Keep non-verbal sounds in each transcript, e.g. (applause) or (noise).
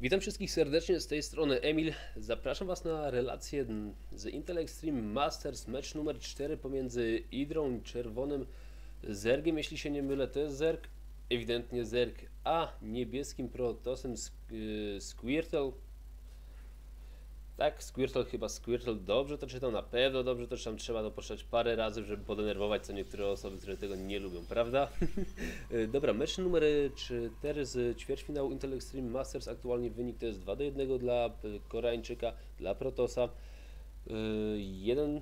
Witam wszystkich serdecznie z tej strony Emil. Zapraszam Was na relację z Intel Extreme Masters, mecz numer 4 pomiędzy Idrą i Czerwonym Zergiem, jeśli się nie mylę, to jest Zerg, ewidentnie Zerg, a niebieskim Protosem y, Squirtle. Tak, Squirtle chyba Squirtle dobrze to czytał, na pewno dobrze to czytam, trzeba to parę razy, żeby podenerwować co niektóre osoby, które tego nie lubią, prawda? (laughs) Dobra, mecz numer 4 z ćwierćfinału Intel Extreme Masters, aktualnie wynik to jest 2 do 1 dla Koreańczyka, dla Protosa. Jeden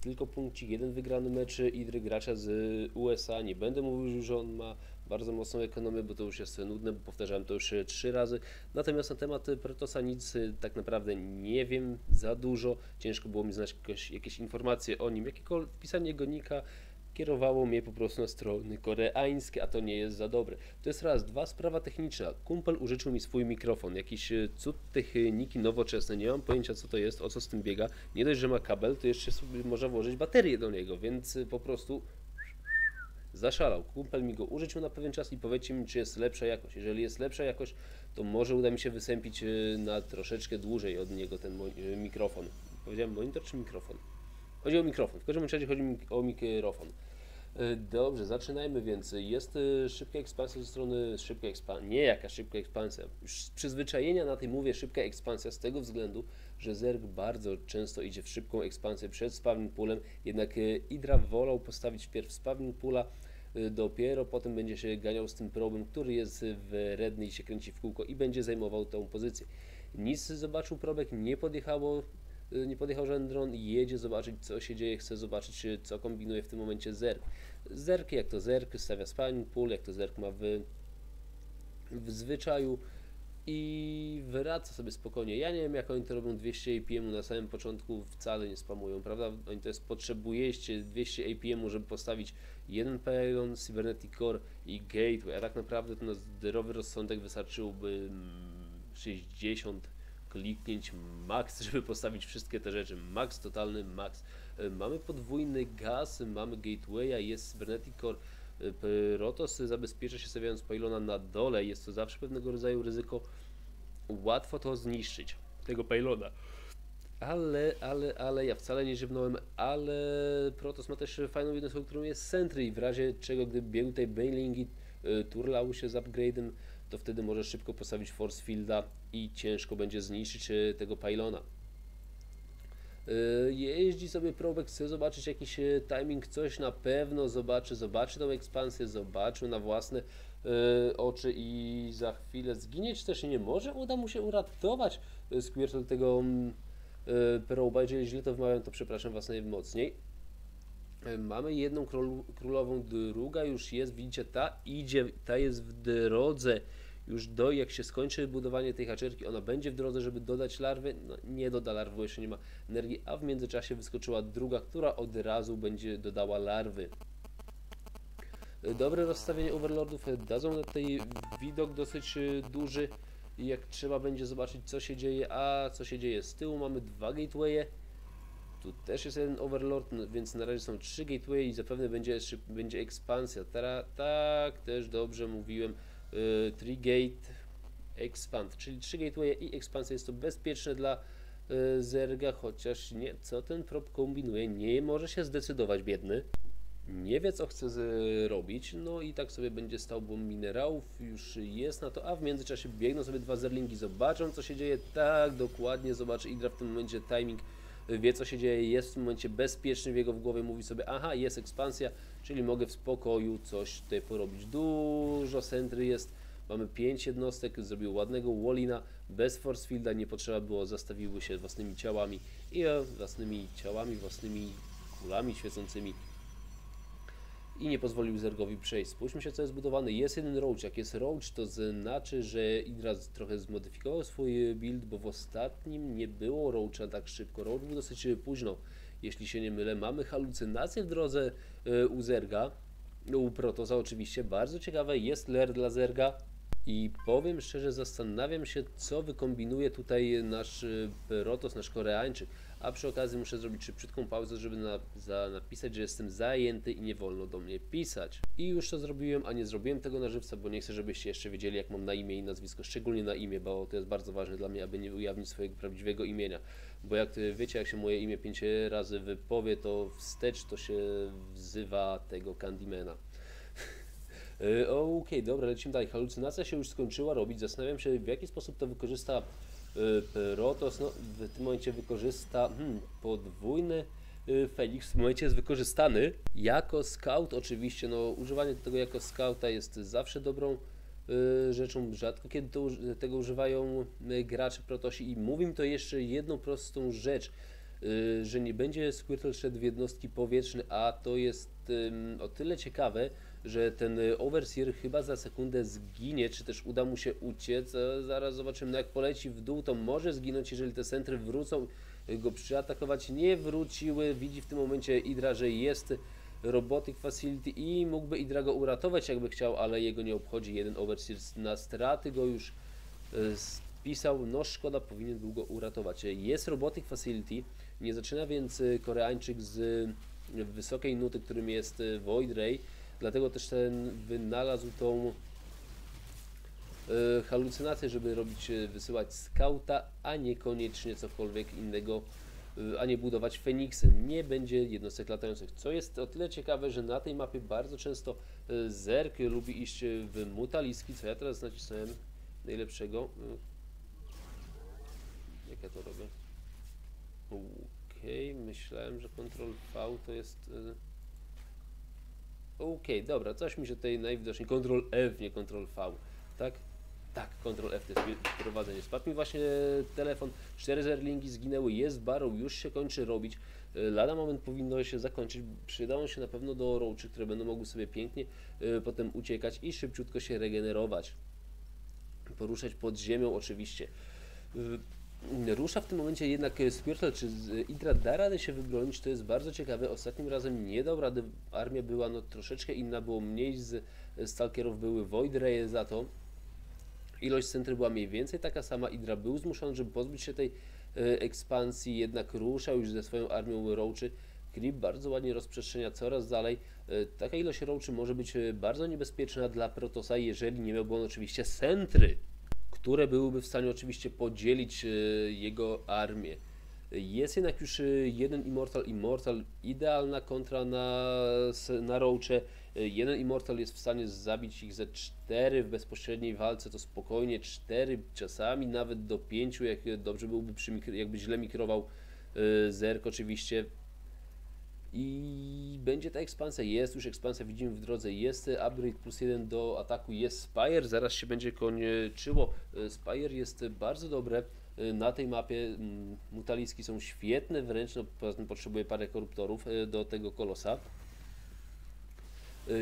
tylko punkcik, jeden wygrany mecz Idry gracza z USA. Nie będę mówił, że on ma bardzo mocną ekonomię, bo to już jest nudne, bo powtarzałem to już trzy razy. Natomiast na temat Protosa nic tak naprawdę nie wiem za dużo. Ciężko było mi znaleźć jakieś, informacje o nim. Jakiekolwiek pisanie jego nika kierowało mnie po prostu na strony koreańskie, a to nie jest za dobre. To jest raz. Dwa, sprawa techniczna. Kumpel użyczył mi swój mikrofon. Jakiś e, cud techniki nowoczesne. Nie mam pojęcia co to jest, o co z tym biega. Nie dość, że ma kabel, to jeszcze sobie można włożyć baterię do niego, więc e, po prostu zaszalał. Kumpel mi go użyczył na pewien czas i powiedzcie mi, czy jest lepsza jakość. Jeżeli jest lepsza jakość, to może uda mi się wysępić e, na troszeczkę dłużej od niego ten mikrofon. Powiedziałem monitor czy mikrofon? Chodzi o mikrofon. W każdym razie chodzi mi o mikrofon. E, dobrze, zaczynajmy więc. Jest e, szybka ekspansja ze strony szybka ekspansja. Nie jaka szybka ekspansja. Już z przyzwyczajenia na tej mówię szybka ekspansja z tego względu, że Zerg bardzo często idzie w szybką ekspansję przed spawning poolem, jednak e, Idra wolał postawić wpierw spawning poola, dopiero potem będzie się ganiał z tym probem, który jest w redny i się kręci w kółko i będzie zajmował tą pozycję. Nic zobaczył probek, nie podjechało nie podjechał żaden dron i jedzie zobaczyć co się dzieje, chce zobaczyć co kombinuje w tym momencie Zerk. Zerk jak to Zerk stawia spawning pool, jak to Zerk ma w, w zwyczaju i wraca sobie spokojnie. Ja nie wiem jak oni to robią 200 APM na samym początku wcale nie spamują, prawda? Oni to jest potrzebujecie 200 APM, żeby postawić jeden pylon, Cybernetic Core i Gateway, a tak naprawdę to na zdrowy rozsądek wystarczyłoby 60 kliknięć max, (laughs) żeby postawić wszystkie te rzeczy. Max, totalny max. E, mamy podwójny gaz, mamy gatewaya, jest Cybernetic Core. E, Rotos zabezpiecza się stawiając pylona na dole. Jest to zawsze pewnego rodzaju ryzyko. Łatwo to zniszczyć, tego pylona. Ale, ale, ale, ja wcale nie żywnąłem, ale Protos ma też fajną jednostkę, którą jest Sentry w razie czego, gdyby biegł tutaj Bailingi, e, turlały się z upgrade'em, to wtedy możesz szybko postawić force fielda i ciężko będzie zniszczyć e, tego pylona. E, jeździ sobie Probek, chce zobaczyć jakiś e, timing, coś na pewno zobaczy, zobaczy tą ekspansję, zobaczył na własne oczy i za chwilę zginie, czy też nie może, uda mu się uratować Squirtle tego Proba, jeżeli źle to wymawiam, to przepraszam Was najmocniej. Mamy jedną królową, druga już jest, widzicie, ta idzie, ta jest w drodze już do, jak się skończy budowanie tej haczerki, ona będzie w drodze, żeby dodać larwy, no, nie doda larwy, bo jeszcze nie ma energii, a w międzyczasie wyskoczyła druga, która od razu będzie dodała larwy. Dobre rozstawienie overlordów dadzą na tej widok dosyć y, duży jak trzeba będzie zobaczyć co się dzieje, a co się dzieje z tyłu mamy dwa gatewaye, tu też jest jeden overlord, no, więc na razie są trzy gatewaye i zapewne będzie, będzie ekspansja. Tara, tak, też dobrze mówiłem. Y, Trigate Expand, czyli 3 gateway i ekspansja jest to bezpieczne dla y, Zerga, chociaż nie, co ten prop kombinuje, nie może się zdecydować biedny. Nie wie co chce zrobić, no i tak sobie będzie stał, bo minerałów już jest na to, a w międzyczasie biegną sobie dwa zerlingi, zobaczą co się dzieje, tak dokładnie zobaczy Idra w tym momencie timing, wie co się dzieje, jest w tym momencie bezpieczny w jego w głowie, mówi sobie aha jest ekspansja, czyli mogę w spokoju coś tutaj porobić. Dużo sentry jest, mamy 5 jednostek, zrobił ładnego Wallina, bez force fielda nie potrzeba było, zastawiły się własnymi ciałami i własnymi ciałami, własnymi kulami świecącymi i nie pozwolił Zergowi przejść. Spójrzmy się, co jest zbudowane. Jest jeden roach. Jak jest roach, to znaczy, że Idra trochę zmodyfikował swój build, bo w ostatnim nie było roacha tak szybko. Roach był dosyć późno jeśli się nie mylę. Mamy halucynacje w drodze e, u Zerga, u Protosa oczywiście, bardzo ciekawe, jest ler dla Zerga, I powiem szczerze, zastanawiam się, co wykombinuje tutaj nasz y, Protos, nasz Koreańczyk. A przy okazji muszę zrobić szybciutką pauzę, żeby na, za, napisać, że jestem zajęty i nie wolno do mnie pisać. I już to zrobiłem, a nie zrobiłem tego na żywca, bo nie chcę, żebyście jeszcze wiedzieli, jak mam na imię i nazwisko, szczególnie na imię, bo to jest bardzo ważne dla mnie, aby nie ujawnić swojego prawdziwego imienia. Bo jak y, wiecie, jak się moje imię pięć razy wypowie, to wstecz to się wzywa tego Candymana. (laughs) E, Okej, dobra, lecimy dalej. Halucynacja się już skończyła robić. Zastanawiam się, w jaki sposób to wykorzysta e, Protos. No, w tym momencie wykorzysta hmm, podwójny e, Felix. W tym momencie jest wykorzystany jako scout. Oczywiście, no, używanie tego jako scouta jest zawsze dobrą e, rzeczą. Rzadko kiedy to, tego używają e, gracze Protosi. I mówi mi to jeszcze jedną prostą rzecz y, że nie będzie Squirtle szedł w jednostki powietrzne, a to jest o tyle ciekawe, że ten y, Overseer chyba za sekundę zginie, czy też uda mu się uciec. a Zaraz zobaczymy, no jak poleci w dół, to może zginąć, jeżeli te centry wrócą y, go przyatakować. Nie wróciły, widzi w tym momencie Idra, że jest Robotic Facility i mógłby Idra go uratować jakby chciał, ale jego nie obchodzi. Jeden Overseer na straty go już y, spisał, no szkoda, powinien był go uratować. Jest Robotic Facility, nie zaczyna więc Koreańczyk z wysokiej nuty, którym jest Void Ray, dlatego też ten wynalazł tą y, halucynację, żeby robić, y, wysyłać skauta, a niekoniecznie cokolwiek innego, y, a nie budować Feniksy. Nie będzie jednostek latających, co jest o tyle ciekawe, że na tej mapie bardzo często Zerk lubi iść w mutaliski, co ja teraz nacisnąłem najlepszego. Jak ja to robię? Okej, myślałem, że Ctrl V to jest. Okej, dobra, coś mi się tutaj najwidoczniej. Ctrl F, nie Ctrl V, tak? Tak, Ctrl F to jest wprowadzenie. Spadł mi właśnie telefon, cztery zerlingi zginęły, jest barrow, już się kończy robić. Y, Lada moment powinno się zakończyć. Przydało się na pewno do roaczy, które będą mogły sobie pięknie y, potem uciekać i szybciutko się regenerować. Poruszać pod ziemią oczywiście. Rusza w tym momencie jednak e, Squirtle, czy z- Idra da radę się wybronić, to jest bardzo ciekawe. Ostatnim razem nie dał rady, armia była no troszeczkę inna, było mniej z e, stalkerów, były Void za to. Ilość centry była mniej więcej taka sama. Idra był zmuszony, żeby pozbyć się tej e, ekspansji, jednak ruszał już ze swoją armią roachy. Grip bardzo ładnie rozprzestrzenia coraz dalej. E, Taka ilość roachy może być e, bardzo niebezpieczna dla Protosa, jeżeli nie miałby on oczywiście centry które byłyby w stanie oczywiście podzielić e, jego armię. Jest jednak już e, jeden Immortal Immortal, idealna kontra na, na Roache. E, Jeden Immortal jest w stanie zabić ich ze cztery w bezpośredniej walce, to spokojnie cztery, czasami nawet do pięciu, jak dobrze byłby przy jakby źle mikrował Zerk oczywiście. I będzie ta ekspansja, jest już ekspansja, widzimy w drodze, jest upgrade plus jeden do ataku, jest Spire, zaraz się będzie kończyło. E, Spire jest bardzo dobre e, na tej mapie, mm, mutaliski są świetne wręcz, no potrzebuje parę koruptorów e, do tego kolosa.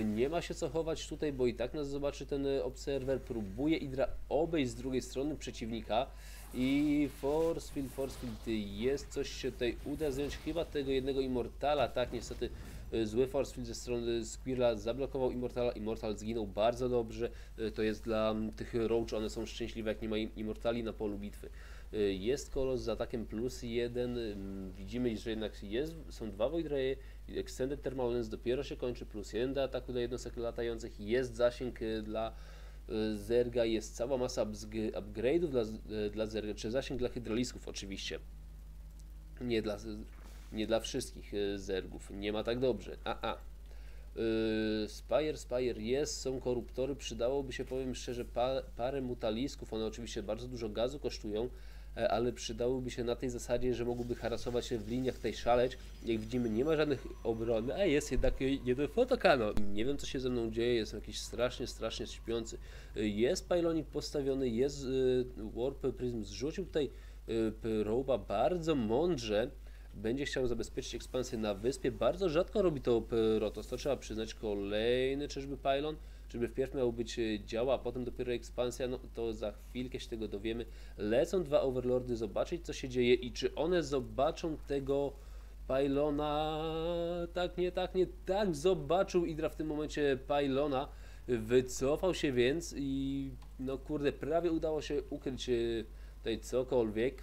Nie ma się co chować tutaj, bo i tak nas zobaczy ten obserwer. Próbuje Idra obejść z drugiej strony przeciwnika. I Forcefield, Forcefield jest, coś się tutaj uda zdjąć. Chyba tego jednego Immortala, tak niestety e, zły Forcefield ze strony Squirla zablokował Immortala. Immortal zginął bardzo dobrze. E, To jest dla tych Roach, one są szczęśliwe jak nie ma im- Immortali na polu bitwy. E, Jest kolos z atakiem plus jeden. Widzimy, że jednak jest, są dwa Void Raye. Extended Thermal Lens dopiero się kończy, plus jeden do ataku do jednostek latających. Jest zasięg dla Zerga, jest cała masa upgrade'ów dla, e, dla Zerga, czy zasięg dla hydralisków oczywiście. Nie dla, nie dla wszystkich e, Zergów, nie ma tak dobrze. A, a. Yy, Spire, Spire jest, są koruptory, przydałoby się, powiem szczerze, pa, parę mutalisków, one oczywiście bardzo dużo gazu kosztują, e, ale przydałyby się na tej zasadzie, że mogłyby harasować się w liniach tej szaleć. Jak widzimy, nie ma żadnych obrony, a jest jednak jeden fotokano. Nie wiem, co się ze mną dzieje, jestem jakiś strasznie, strasznie śpiący. Y, Jest pajlonik postawiony, jest y, Warp Prism, zrzucił tutaj y, Proba bardzo mądrze, będzie chciał zabezpieczyć ekspansję na wyspie. Bardzo rzadko robi to Protoss, to trzeba przyznać. Kolejny czyżby pylon, żeby wpierw miał być e, działa, a potem dopiero ekspansja, no to za chwilkę się tego dowiemy. Lecą dwa Overlordy zobaczyć co się dzieje i czy one zobaczą tego pylona. Tak, nie, tak, nie, tak, zobaczył Idra w tym momencie pylona Wycofał się więc i no kurde, prawie udało się ukryć e, tutaj cokolwiek.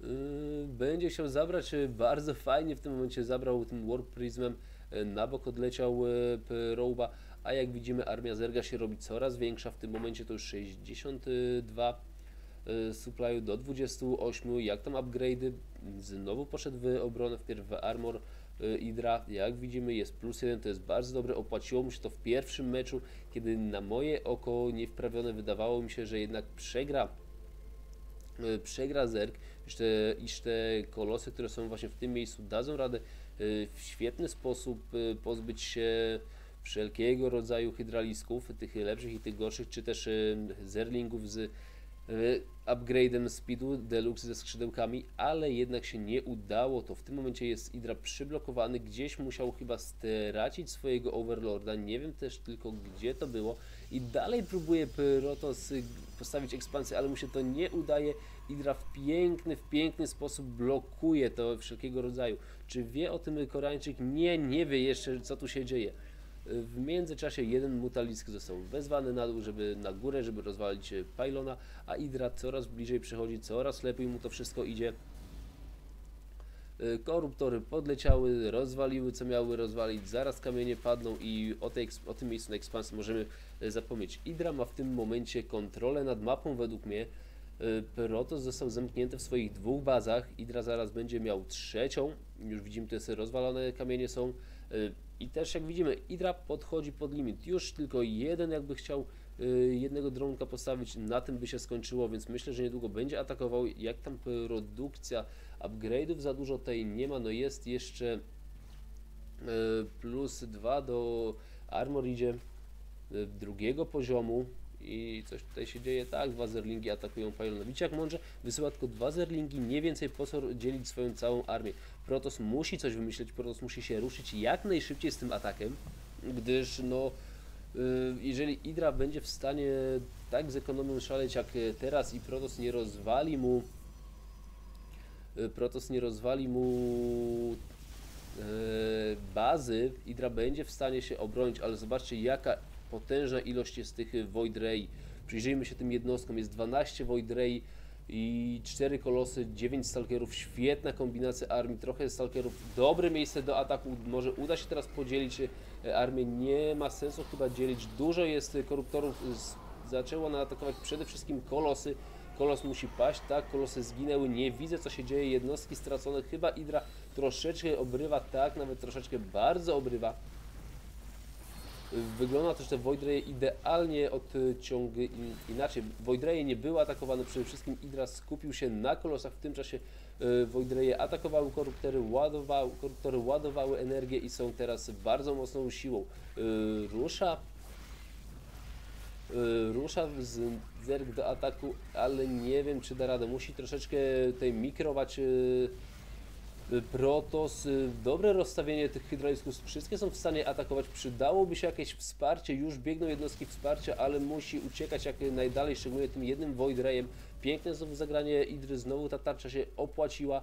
Yy, Będzie chciał zabrać e, bardzo fajnie w tym momencie zabrał tym Warp Prismem e, na bok odleciał Roba, a jak widzimy armia Zerga się robi coraz większa, w tym momencie to już 62 e, supply do 28, jak tam upgrade'y, znowu poszedł w obronę, wpierw w armor Idra, jak widzimy jest plus jeden, to jest bardzo dobre, opłaciło mu się to w pierwszym meczu, kiedy na moje oko niewprawione wydawało mi się, że jednak przegra przegra Zerg, iż te, iż te kolosy, które są właśnie w tym miejscu, dadzą radę e, w świetny sposób e, pozbyć się wszelkiego rodzaju hydralisków, tych lepszych i tych gorszych, czy też e, zerlingów z upgrade'em speedu deluxe ze skrzydełkami, ale jednak się nie udało to. W tym momencie jest Idra przyblokowany, gdzieś musiał chyba stracić swojego Overlorda, nie wiem też tylko gdzie to było i dalej próbuje Protoss postawić ekspansję, ale mu się to nie udaje. Idra w piękny, w piękny sposób blokuje to wszelkiego rodzaju. Czy wie o tym Koreańczyk? Nie, nie wie jeszcze co tu się dzieje. W międzyczasie jeden mutalisk został wezwany na dół, żeby na górę, żeby rozwalić pylona, a Idra coraz bliżej przychodzi, coraz lepiej mu to wszystko idzie. Y, Koruptory podleciały, rozwaliły co miały rozwalić, zaraz kamienie padną i o, tej, o tym miejscu na ekspansji możemy y, zapomnieć. Idra ma w tym momencie kontrolę nad mapą według mnie. Y, Protoss został zamknięty w swoich dwóch bazach. Idra zaraz będzie miał trzecią. Już widzimy, to jest rozwalone kamienie są. I też jak widzimy, Idra podchodzi pod limit. Już tylko jeden jakby chciał jednego dronka postawić, na tym by się skończyło, więc myślę, że niedługo będzie atakował. Jak tam produkcja upgrade'ów za dużo tej nie ma, no jest jeszcze y, plus 2 do Armor idzie y, drugiego poziomu i coś tutaj się dzieje, tak, dwa zerlingi atakują Pylona. Widzicie jak mądrze? Wysyła tylko dwa zerlingi, nie więcej po co dzielić swoją całą armię. Protoss musi coś wymyśleć, Protoss musi się ruszyć jak najszybciej z tym atakiem, gdyż no y, jeżeli Idra będzie w stanie tak z ekonomią szaleć jak e, teraz i Protoss nie rozwali mu y, Protoss nie rozwali mu e, bazy, Idra będzie w stanie się obronić, ale zobaczcie jaka potężna ilość jest tych e, Void Ray. Przyjrzyjmy się tym jednostkom, jest 12 Void Ray i 4 kolosy, 9 stalkerów, świetna kombinacja armii, trochę stalkerów, dobre miejsce do ataku, może uda się teraz podzielić armię, nie ma sensu chyba dzielić, dużo jest koruptorów, zaczęło naatakować przede wszystkim kolosy, kolos musi paść, tak, kolosy zginęły, nie widzę co się dzieje, jednostki stracone, chyba Idra troszeczkę obrywa, tak, nawet troszeczkę bardzo obrywa, Wygląda też te Void Raye idealnie odciąg... in- inaczej. Void Raye nie były atakowane, przede wszystkim Idra skupił się na kolosach, w tym czasie e, Void Raye atakowały koruptory, ładowały, koruptory ładowały energię i są teraz bardzo mocną siłą. E, Rusza rusza z zerg do ataku, ale nie wiem czy da radę. Musi troszeczkę tutaj mikrować Protos, y, dobre rozstawienie tych hydraulików, wszystkie są w stanie atakować, przydałoby się jakieś wsparcie, już biegną jednostki wsparcia, ale musi uciekać jak najdalej, szczególnie tym jednym Void Rayem. Piękne znowu zagranie Idry, znowu ta tarcza się opłaciła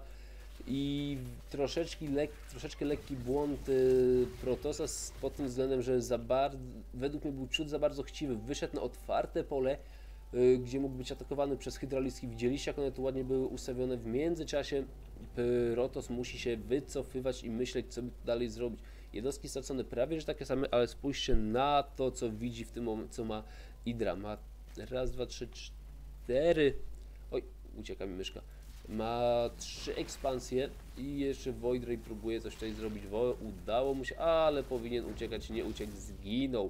i troszeczkę, lek, troszeczkę lekki błąd y, Protosa z- pod tym względem, że za bardzo, według mnie był ciut za bardzo chciwy, wyszedł na otwarte pole, y, gdzie mógł być atakowany przez hydrauliki. Widzieliście, jak one tu ładnie były ustawione. W międzyczasie Protos musi się wycofywać i myśleć, co by dalej zrobić. Jednostki stracone prawie, że takie same, ale spójrzcie na to, co widzi w tym momencie, co ma Idra. Ma raz, dwa, trzy, cztery. Oj, ucieka mi myszka. Ma trzy ekspansje i jeszcze Void Ray próbuje coś tutaj zrobić. Udało mu się, ale powinien uciekać, nie uciekł, zginął.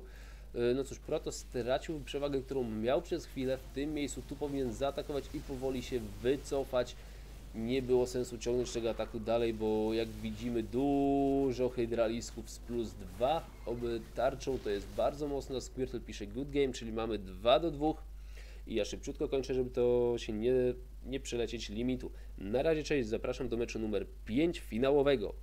Yy, No cóż, Proto stracił przewagę, którą miał przez chwilę w tym miejscu. Tu powinien zaatakować i powoli się wycofać. Nie było sensu ciągnąć tego ataku dalej, bo jak widzimy dużo hydralisków z plus 2 oby tarczą, to jest bardzo mocno. Squirtle pisze good game, czyli mamy 2 do 2. I ja szybciutko kończę, żeby to się nie, nie przelecieć limitu. Na razie cześć, zapraszam do meczu numer 5 finałowego.